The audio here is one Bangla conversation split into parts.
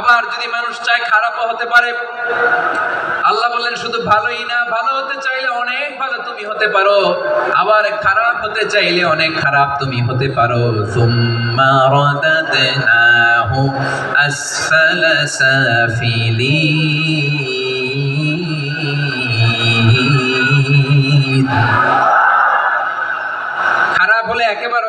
আবার যদি মানুষ চায় খারাপও হতে পারে, আল্লাহ বললেন, শুধু ভালোই না, ভালো হতে চাইলে অনেক ভালো তুমি হতে পারো, আবার খারাপ হতে চাইলে অনেক খারাপ তুমি হতে পারো। আসফালা সাফিলিন খারাপ হলে একেবারে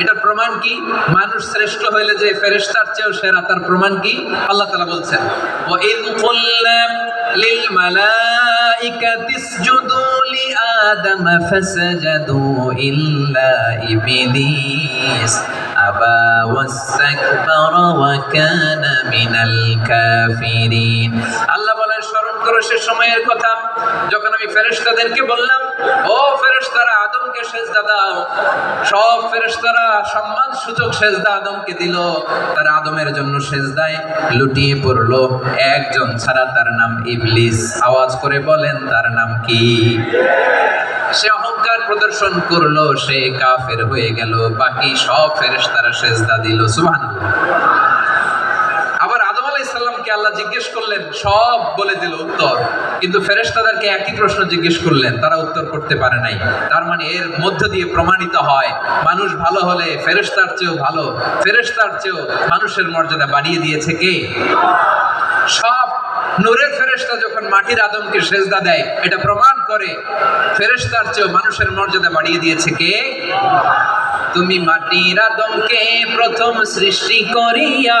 এটার প্রমাণ কি? মানুষ শ্রেষ্ঠ হইলে যে ফেরেশতার চেয়েও সেরা, তার প্রমাণ কি? আল্লাহ তাআলা বলছেন ওয়া ইয কুল্লা লিল মালাইকাতি ইসজুদু লি আদম ফাসাজাদু ইল্লা ইবলিস, আবা ওয়াস্তাকবারা ওয়া স্মরণ করো সে সময়ের কথা। যখন আমি ফেরেশতাদেরকে বললাম, ও ফেরেশতারা, আদমকে সেজদা দাও। সব ফেরেশতারা সম্মান সূচক সেজদা আদমকে দিল। তারা আদমের জন্য সেজদায় লুটিয়ে পড়ল। একজন ছাড়া তার নাম ইবলিস। আওয়াজ করে বলেন, তার নাম কি? সে অহংকার প্রদর্শন করল, সে কাফের হয়ে গেল। বাকি সব ফেরেশতারা সেজদা দিল। সুবহানাল্লাহ। আলাইসাল্লামকে আল্লাহ জিজ্ঞেস করলেন, সব বলে দিল উত্তর। কিন্তু ফেরেশতাদেরকে একই প্রশ্ন জিজ্ঞেস করলেন, তারা উত্তর করতে পারে নাই। তার মানে এর মধ্য দিয়ে প্রমাণিত হয়, মানুষ ভালো হলে ফেরেশতার চেয়েও ভালো, ফেরেশতার চেয়েও মানুষের মর্যাদা বাড়িয়ে দিয়েছে কে? সব নূরের ফেরেশতা যখন মাটির আদমকে সেজদা দেয়, এটা প্রমাণ করে ফেরেশতার চেয়েও মানুষের মর্যাদা বাড়িয়ে দিয়েছে কে? তুমি মাটির আদমকে প্রথম সৃষ্টি করিয়া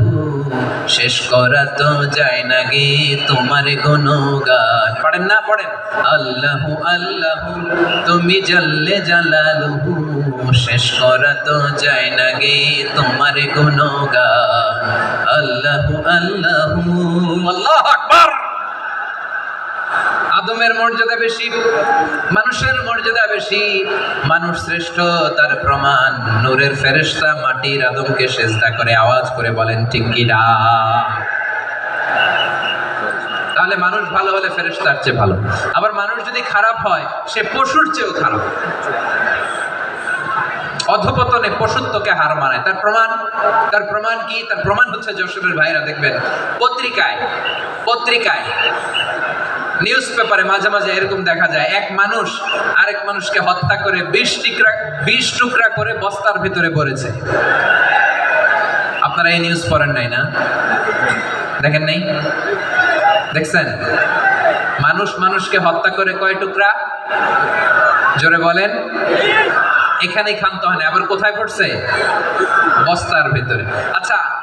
শেষ করা তো যায় না গে তোমার গুণগান। পড়েন না, পড়েন। আল্লাহ আল্লাহ, তুমি জল্লে জালালুহু। শেষ করা তো যায় না গে তোমার গুণগান। আল্লাহ আল্লাহ। আল্লাহ আকবার। আদমের মর্যাদা বেশি, মানুষের মর্যাদা বেশি। মানুষ শ্রেষ্ঠ, তার প্রমাণ। নূরের ফেরেশতা মাটির আদমকে সেজদা করে আওয়াজ করে বলেন কিনা তাহলে মানুষ ভালো হলে ফেরেস্তার চেয়ে ভালো। আবার মানুষ যদি খারাপ হয়, সে পশুর চেয়েও খারাপ। অধপতনে পশুত্বকে হার মানায়। তার প্রমাণ তার প্রমাণ কি? তার প্রমাণ হচ্ছে যশোরের ভাইরা দেখবেন, পত্রিকায় পত্রিকায় নিউজ পেপারে মাঝে মাঝে এরকম দেখা যায়, এক মানুষ আরেক মানুষকে হত্যা করে বিশ টুকরা বিশ টুকরা করে বস্তার ভিতরে পড়েছে। আপনারা এই নিউজ পড়েন নাই না? দেখেন নাই? দেখছেন? মানুষ মানুষকে হত্যা করে কয় টুকরা? জোরে বলেন। এখানেই ক্ষান্ত হয় না, আবার কোথায় পড়ছে? বস্তার ভিতরে। আচ্ছা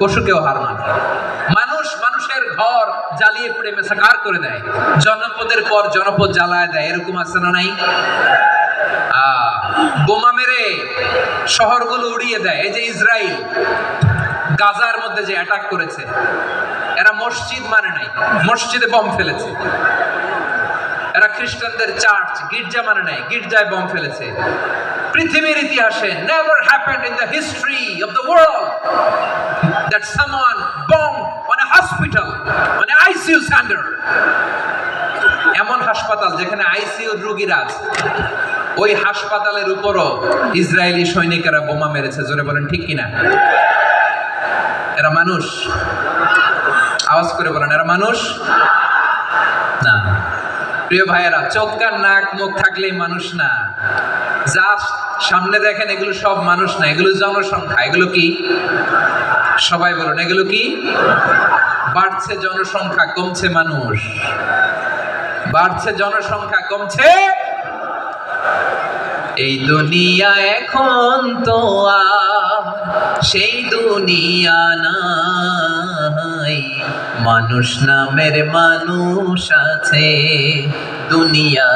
পশুকেও হার মানে মানুষ মানুষের ঘর জ্বালিয়ে পুড়ে মেসাকার করে দেয়। জনপদের পর জনপদ জ্বালায় দেয়, এরকম আছে না নাই? বোমা মেরে শহরগুলো উড়িয়ে দেয়। এই যে ইসরায়েল গাজার মধ্যে যে অ্যাটাক করেছে, এরা মসজিদ মানে নাই, মসজিদে বম ফেলেছে। এরা খ্রিস্টানদের চার্চ গির্জা মানে নাই, গির্জায় বম ফেলেছে। পৃথিবীর ইতিহাসে never happened in the history of the world that someone bombed on a hospital, on an ICU center. এমন হাসপাতাল যেখানে আইসিইউ রোগীরা ওই হাসপাতালের উপরও ইসরায়েলি সৈনিকেরা বোমা মেরেছে জোরে বলেন ঠিক কিনা? এরা মানুষ। আওয়াজ করে বলেন এরা মানুষ? না। প্রিয় ভাইয়েরা চোখ কান নাক মুখ থাকলেই মানুষ না। যা সামনে দেখেন, এগুলো সব মানুষ না, এগুলো জনসংখ্যা। এগুলো কি? সবাই বলুন, এগুলো কি? বাড়ছে জনসংখ্যা, কমছে মানুষ। বাড়ছে জনসংখ্যা, কমছে এই দুনিয়া এখন তো সেই দুনিয়া নাই। মানুষ নামের মানুষ আছে, দুনিয়া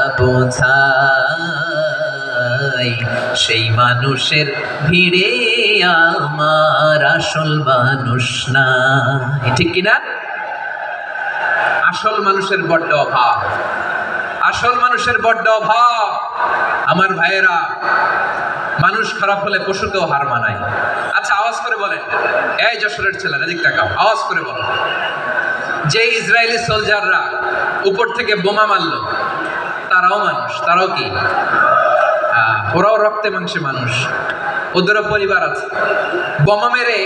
বোঝাই সেই মানুষের ভিড়ে আমার আসল মানুষ না। ঠিক কিনা? আসল মানুষের বড্ড অভাব। আসল মানুষের বড্ড অভাব। আমার ভাইয়েরা, মানুষ খারাপ হলে পশুকেও হার মানায়। আচ্ছা আওয়াজ করে বলেন। এই যশোরের ছেলেরা, এদিক তাকাও। আওয়াজ করে বলো যে ইসরায়েলি সোলজাররা উপর থেকে বোমা মারলো, তারাও মানুষ। তারাও কি? ওরাও রক্তে মাংসে মানুষ। ওদেরও পরিবার আছে। বোমা মেরে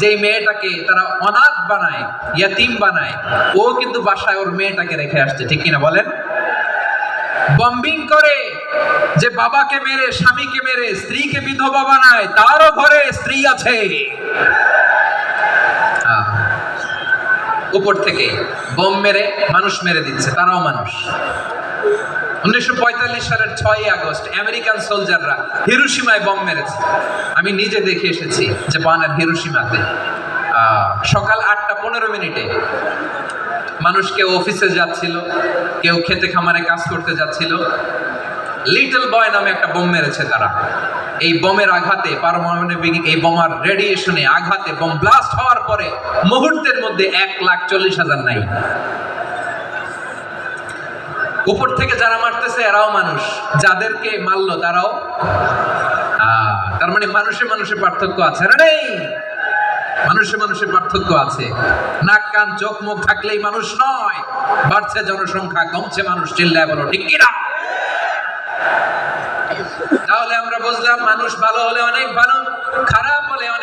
যেই মেয়েটাকে তারা অনাথ বানায়, ইয়াতিম বানায়, ও কিন্তু বাসায় ওর মেয়েটাকে রেখে আসছে, ঠিক কিনা বলেন? বম্বিং করে যে বাবাকে মেরে, স্বামীকে মেরে, স্ত্রীকে বিধবা বানায়, তারও ঘরে স্ত্রী আছে। উপর থেকে বোম মেরে মানুষ মেরে দিচ্ছে, তারাও মানুষ। উনিশশো পঁয়তাল্লিশ সালের ছয় আগস্ট আমেরিকান সোলজাররা হিরোসীমায় বম মেরেছে। আমি নিজে দেখে এসেছি জাপানের হিরোসীমাতে সকাল আটটা পনেরো মিনিটে মানুষ কেউ অফিসে যাচ্ছিল, কেউ খেতে খামারে কাজ করতে যাচ্ছিল। লিটল বয় নামে একটা বোম মেরেছে তারা। এই বোমের আঘাতে, পারমাণবিক এই বোমার রেডিয়েশনে আঘাতে, বোম ব্লাস্ট হওয়ার পরে মুহূর্তের মধ্যে এক লাখ চল্লিশ হাজার নাই। উপর থেকে যারা মারতেছে, এরাও মানুষ। যাদেরকে মারলো, তারাও তার মানে মানুষে মানুষে পার্থক্য আছে না নেই? মানুষে মানুষে পার্থক্য আছে। নাক, কান, চোখ, মুখ থাকলেই মানুষ নয়। বাড়ছে জনসংখ্যা, কমছে মানুষ, চিল্লায় বলো, ঠিক কিনা? তাহলে আমরা বুঝলাম, মানুষ ভালো হলে অনেক ভালো, খারাপ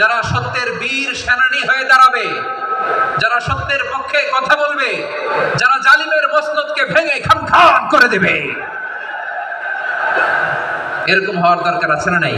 যারা সত্যের বীর সেনানী হয়ে দাঁড়াবে, যারা সত্যের পক্ষে কথা বলবে, যারা জালিমের মসনদকে ভেঙে খান খান করে দেবে। এরকম হওয়ার দরকার আছে না নাই?